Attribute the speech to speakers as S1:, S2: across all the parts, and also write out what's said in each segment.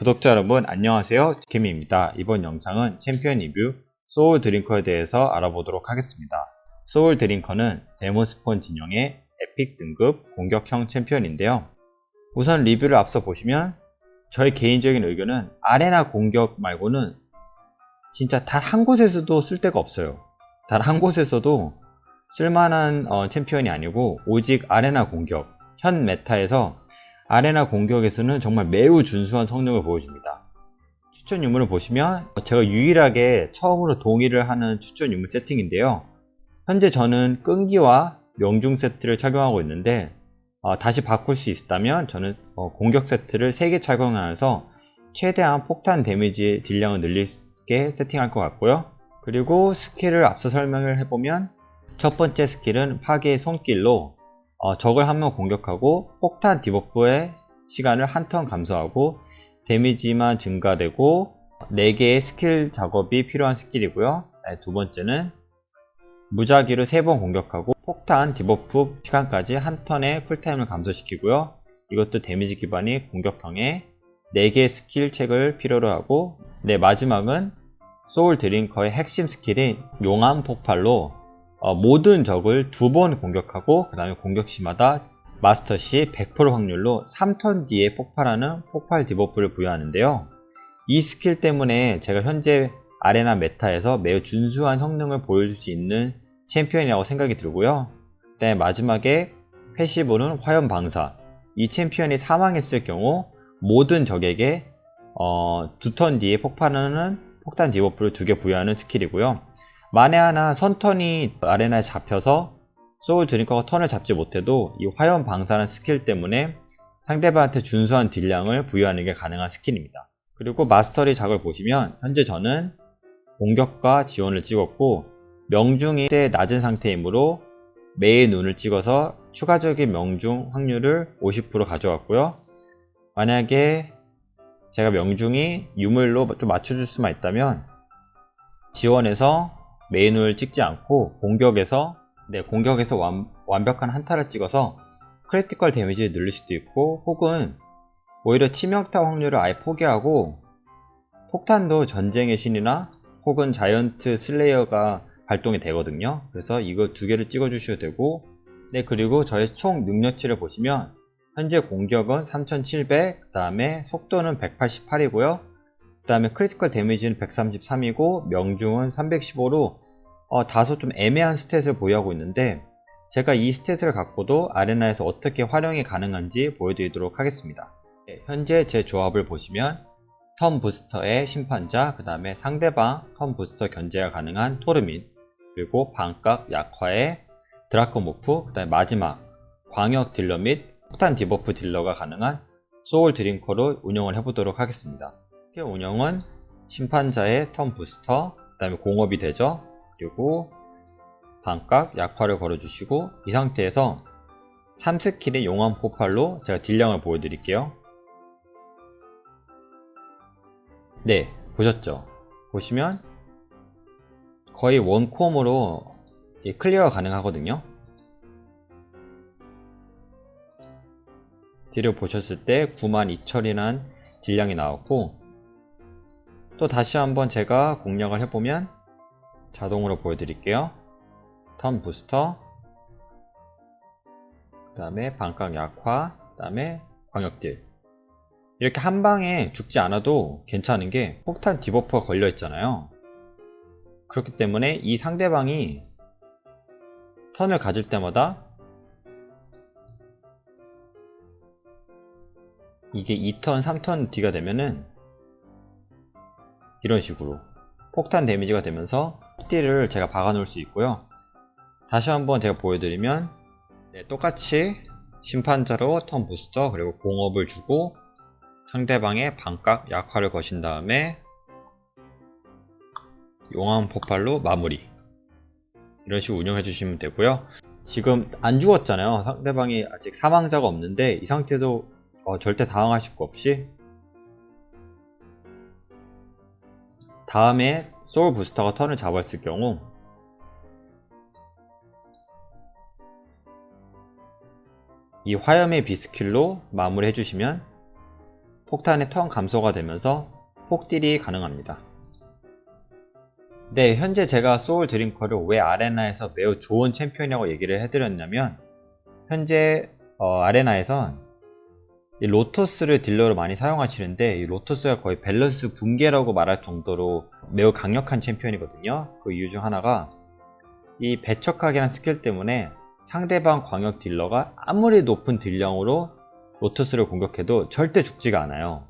S1: 구독자 여러분 안녕하세요. 김입니다. 이번 영상은 챔피언 리뷰 소울 드링커에 대해서 알아보도록 하겠습니다. 소울 드링커는 데모스폰 진영의 에픽 등급 공격형 챔피언인데요. 우선 리뷰를 앞서 보시면 저의 개인적인 의견은 아레나 공격 말고는 진짜 단 한 곳에서도 쓸 데가 없어요. 단 한 곳에서도 쓸만한 어, 챔피언이 아니고 오직 아레나 공격 현 메타에서 아레나 공격에서는 정말 매우 준수한 성능을 보여줍니다. 추천 유물을 보시면 제가 유일하게 처음으로 동의를 하는 추천 유물 세팅인데요. 현재 저는 끈기와 명중 세트를 착용하고 있는데 어, 다시 바꿀 수 있다면 저는 어, 공격 세트를 3개 착용하면서 최대한 폭탄 데미지 딜량을 늘리게 세팅할 것 같고요. 그리고 스킬을 앞서 설명을 해보면 첫 번째 스킬은 파괴의 손길로 어, 적을 한 명 공격하고 폭탄 디버프의 시간을 한 턴 감소하고 데미지만 증가되고 4개의 스킬 작업이 필요한 스킬이고요. 네, 두 번째는 무작위로 3번 공격하고 폭탄 디버프 시간까지 한 턴의 쿨타임을 감소시키고요. 이것도 데미지 기반이 공격형의 4개의 스킬 책을 필요로 하고 네 마지막은 소울 드링커의 핵심 스킬인 용암 폭발로 어, 모든 적을 두 번 공격하고 그 다음에 공격 시마다 마스터 시 100% 확률로 3턴 뒤에 폭발하는 폭발 디버프를 부여하는데요. 이 스킬 때문에 제가 현재 아레나 메타에서 매우 준수한 성능을 보여줄 수 있는 챔피언이라고 생각이 들고요. 그다음에 마지막에 패시브는 화염 방사. 이 챔피언이 사망했을 경우 모든 적에게 어, 두 턴 뒤에 폭발하는 폭탄 디버프를 두 개 부여하는 스킬이고요. 만에 하나 선턴이 아레나에 잡혀서 소울 드링커가 턴을 잡지 못해도 이 화염 방사는 스킬 때문에 상대방한테 준수한 딜량을 부여하는 게 가능한 스킬입니다. 그리고 마스터리 작을 보시면 현재 저는 공격과 지원을 찍었고 명중이 때 낮은 상태이므로 매의 눈을 찍어서 추가적인 명중 확률을 50% 가져왔고요. 만약에 제가 명중이 유물로 좀 맞춰줄 수만 있다면 지원에서 메인을 찍지 않고 공격에서 네, 공격에서 완, 완벽한 한타를 찍어서 크리티컬 데미지를 늘릴 수도 있고 혹은 오히려 치명타 확률을 아예 포기하고 폭탄도 전쟁의 신이나 혹은 자이언트 슬레이어가 발동이 되거든요. 그래서 이거 두 개를 찍어 주셔도 되고 네 그리고 저의 총 능력치를 보시면 현재 공격은 3700, 그 다음에 속도는 188이고요. 그 다음에 크리티컬 데미지는 133이고 명중은 315로 어, 다소 좀 애매한 스탯을 보유하고 있는데 제가 이 스탯을 갖고도 아레나에서 어떻게 활용이 가능한지 보여드리도록 하겠습니다. 네, 현재 제 조합을 보시면 턴 부스터의 심판자, 그 다음에 상대방 턴 부스터 견제가 가능한 토르민, 그리고 반각 약화의 드라코 모프, 그 다음에 마지막 광역 딜러 및 폭탄 디버프 딜러가 가능한 소울 드링커로 운영을 해보도록 하겠습니다. 이렇게 운영은 심판자의 턴 부스터, 그 다음에 공업이 되죠. 그리고 반각 약화를 걸어주시고 이 상태에서 3스킬의 용암 폭발로 제가 딜량을 보여드릴게요. 네, 보셨죠? 보시면 거의 원콤으로 클리어가 가능하거든요. 딜을 보셨을 때 92,000이란 딜량이 나왔고 또 다시 한번 제가 공략을 해보면 자동으로 보여드릴게요. 턴 부스터 그 다음에 반각 약화 그 다음에 광역딜 이렇게 한 방에 죽지 않아도 괜찮은 게 폭탄 디버프가 걸려 있잖아요. 그렇기 때문에 이 상대방이 턴을 가질 때마다 이게 2턴, 3턴 뒤가 되면은 이런 식으로 폭탄 데미지가 되면서 띠를 제가 박아 놓을 수 있고요. 다시 한번 제가 보여드리면 네, 똑같이 심판자로 턴 부스터 그리고 공업을 주고 상대방의 반각 약화를 거신 다음에 용암 폭발로 마무리. 이런 식으로 운영해 주시면 되고요. 지금 안 죽었잖아요. 상대방이 아직 사망자가 없는데 이 상태도 어, 절대 당황하실 거 없이 다음에 소울 부스터가 턴을 잡았을 경우 이 화염의 비스킬로 마무리 해주시면 폭탄의 턴 감소가 되면서 폭딜이 가능합니다. 네, 현재 제가 소울 드링커를 왜 아레나에서 매우 좋은 챔피언이라고 얘기를 해드렸냐면 현재 어, 아레나에선 이 로토스를 딜러로 많이 사용하시는데 이 로토스가 거의 밸런스 붕괴라고 말할 정도로 매우 강력한 챔피언이거든요. 그 이유 중 하나가 이 배척하기란 스킬 때문에 상대방 광역 딜러가 아무리 높은 딜량으로 로토스를 공격해도 절대 죽지가 않아요.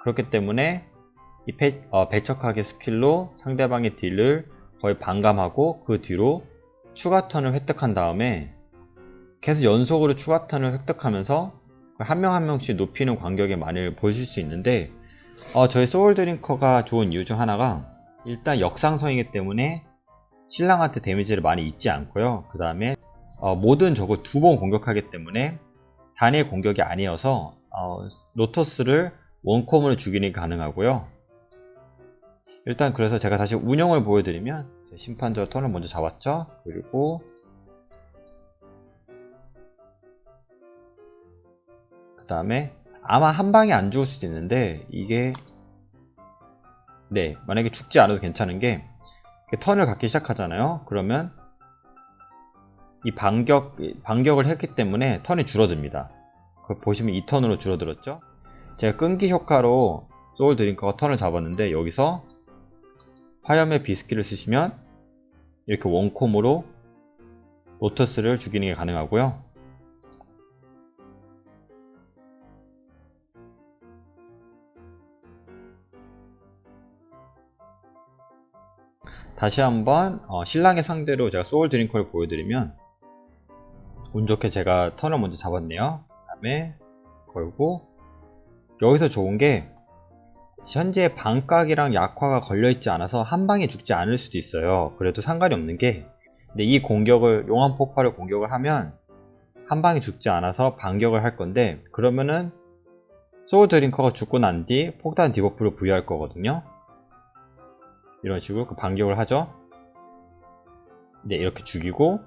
S1: 그렇기 때문에 이 배, 어, 배척하기 스킬로 상대방의 딜을 거의 반감하고 그 뒤로 추가 턴을 획득한 다음에 계속 연속으로 추가 턴을 획득하면서 한 명 한 명씩 높이는 간격에 많이 보실 수 있는데 어, 저희 소울 드링커가 좋은 이유 중 하나가 일단 역상성이기 때문에 신랑한테 데미지를 많이 입지 않고요. 그 다음에 어, 모든 적을 두 번 공격하기 때문에 단일 공격이 아니어서 어, 로토스를 원콤으로 죽이는 게 가능하고요. 일단 그래서 제가 다시 운영을 보여드리면 심판저 턴을 먼저 잡았죠. 그리고 다음에 아마 한 방에 안 죽을 수도 있는데 이게 네 만약에 죽지 않아도 괜찮은 게 턴을 갖기 시작하잖아요. 그러면 이 반격 반격을 했기 때문에 턴이 줄어듭니다. 그 보시면 이 턴으로 줄어들었죠. 제가 끈기 효과로 소울 드링커가 턴을 잡았는데 여기서 화염의 비스키를 쓰시면 이렇게 원콤으로 로터스를 죽이는 게 가능하고요. 다시 한번 어, 신랑의 상대로 제가 소울 드링커를 보여드리면 운 좋게 제가 턴을 먼저 잡았네요. 그 다음에 걸고 여기서 좋은 게 현재 반각이랑 약화가 걸려있지 않아서 한 방에 죽지 않을 수도 있어요. 그래도 상관이 없는 게 근데 이 공격을 용암 폭발을 공격을 하면 한 방에 죽지 않아서 반격을 할 건데 그러면은 소울 드링커가 죽고 난 뒤 폭탄 디버프를 부여할 거거든요. 이런 식으로 그 반격을 하죠. 네, 이렇게 죽이고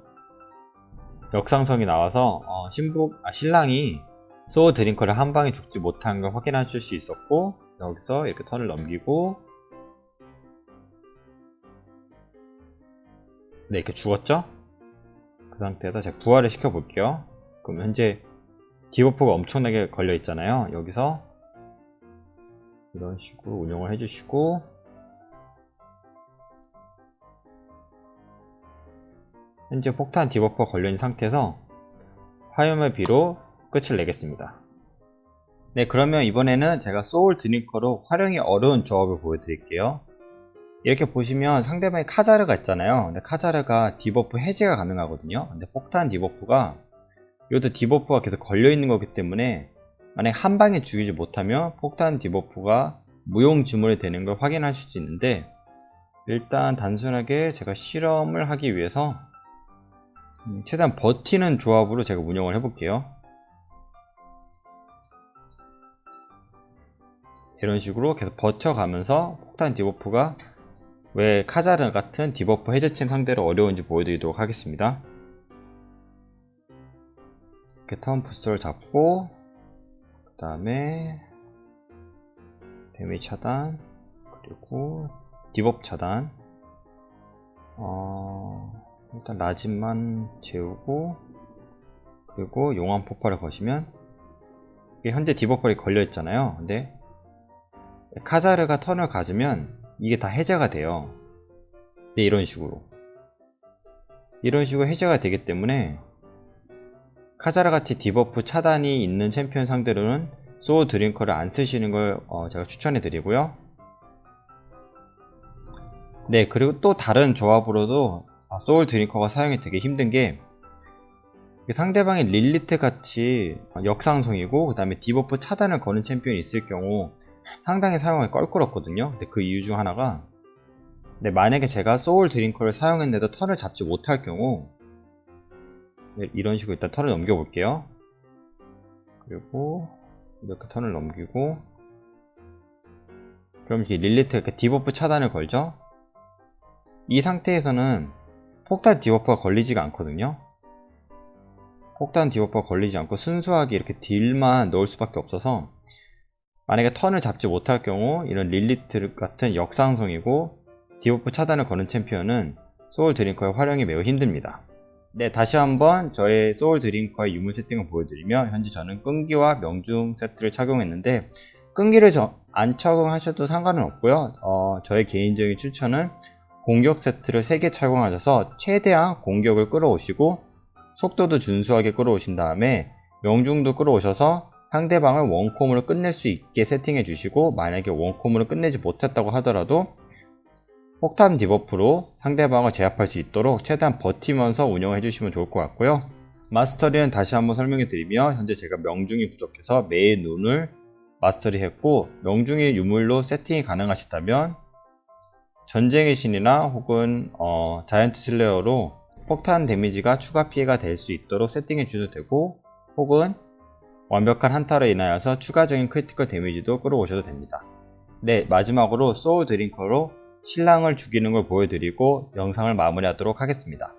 S1: 역상성이 나와서 어, 신부 아, 신랑이 소울 드링커를 한 방에 죽지 못한 걸 확인하실 수 있었고 여기서 이렇게 턴을 넘기고 네 이렇게 죽었죠? 그 상태에서 제가 부활을 시켜 볼게요 그럼 현재 디버프가 엄청나게 걸려 있잖아요 여기서 이런 식으로 운영을 해주시고 현재 폭탄 디버프가 걸려있는 상태에서 화염의 비로 끝을 내겠습니다. 네 그러면 이번에는 제가 소울 드링커로 활용이 어려운 조합을 보여드릴게요. 이렇게 보시면 상대방에 카자르가 있잖아요. 근데 카자르가 디버프 해제가 가능하거든요. 근데 폭탄 디버프가 이것도 디버프가 계속 걸려있는 거기 때문에 만약 한 방에 죽이지 못하면 폭탄 디버프가 무용 지물이 되는 걸 확인하실 수 있는데 일단 단순하게 제가 실험을 하기 위해서 음, 최대한 버티는 조합으로 제가 운영을 해볼게요 이런 식으로 계속 버텨가면서 폭탄 디버프가 왜 카자르 같은 디버프 해제챔 상대로 어려운지 보여드리도록 하겠습니다. 이렇게 턴 부스터를 잡고 그 다음에 데미지 차단 그리고 디버프 차단 어, 일단 라진만 재우고 그리고 용암 폭발을 거시면 이게 현재 디버퍼이 걸려 있잖아요 근데 카자르가 턴을 가지면 이게 다 해제가 돼요. 네, 이런 식으로. 이런 식으로 해제가 되기 때문에 카자르 같이 디버프 차단이 있는 챔피언 상대로는 소울 드링커를 안 쓰시는 걸 어, 제가 추천해 드리고요. 네, 그리고 또 다른 조합으로도 아, 소울 드링커가 사용이 되게 힘든 게 상대방의 릴리트 같이 역상성이고 그 다음에 디버프 차단을 거는 챔피언이 있을 경우 상당히 사용하기 껄끄럽거든요. 근데 그 이유 중 하나가 근데 만약에 제가 소울 드링커를 사용했는데도 턴을 잡지 못할 경우 네, 이런 식으로 일단 턴을 넘겨 볼게요. 그리고 이렇게 턴을 넘기고 그럼 이렇게 릴리트 이렇게 디버프 차단을 걸죠. 이 상태에서는 폭탄 디버프가 걸리지가 않거든요. 폭탄 디버프가 걸리지 않고 순수하게 이렇게 딜만 넣을 수밖에 없어서 만약에 턴을 잡지 못할 경우 이런 릴리트 같은 역상성이고 디버프 차단을 거는 챔피언은 소울 드링커의 활용이 매우 힘듭니다. 네, 다시 한번 저의 소울 드링커의 유물 세팅을 보여드리면 현재 저는 끈기와 명중 세트를 착용했는데 끈기를 저- 안 착용하셔도 상관은 없고요. 어, 저의 개인적인 추천은 공격 세트를 3개 착용하셔서 최대한 공격을 끌어오시고 속도도 준수하게 끌어오신 다음에 명중도 끌어오셔서 상대방을 원콤으로 끝낼 수 있게 세팅해 주시고 만약에 원콤으로 끝내지 못했다고 하더라도 폭탄 디버프로 상대방을 제압할 수 있도록 최대한 버티면서 운영해 주시면 좋을 것 같고요. 마스터리는 다시 한번 설명해 드리면 현재 제가 명중이 부족해서 매의 눈을 마스터리 했고 명중의 유물로 세팅이 가능하시다면 전쟁의 신이나 혹은 어, 자이언트 슬레어로 폭탄 데미지가 추가 피해가 될 수 있도록 세팅해 주셔도 되고 혹은 완벽한 한타로 인하여서 추가적인 크리티컬 데미지도 끌어오셔도 됩니다. 네, 마지막으로 소울 드링커로 신랑을 죽이는 걸 보여드리고 영상을 마무리하도록 하겠습니다.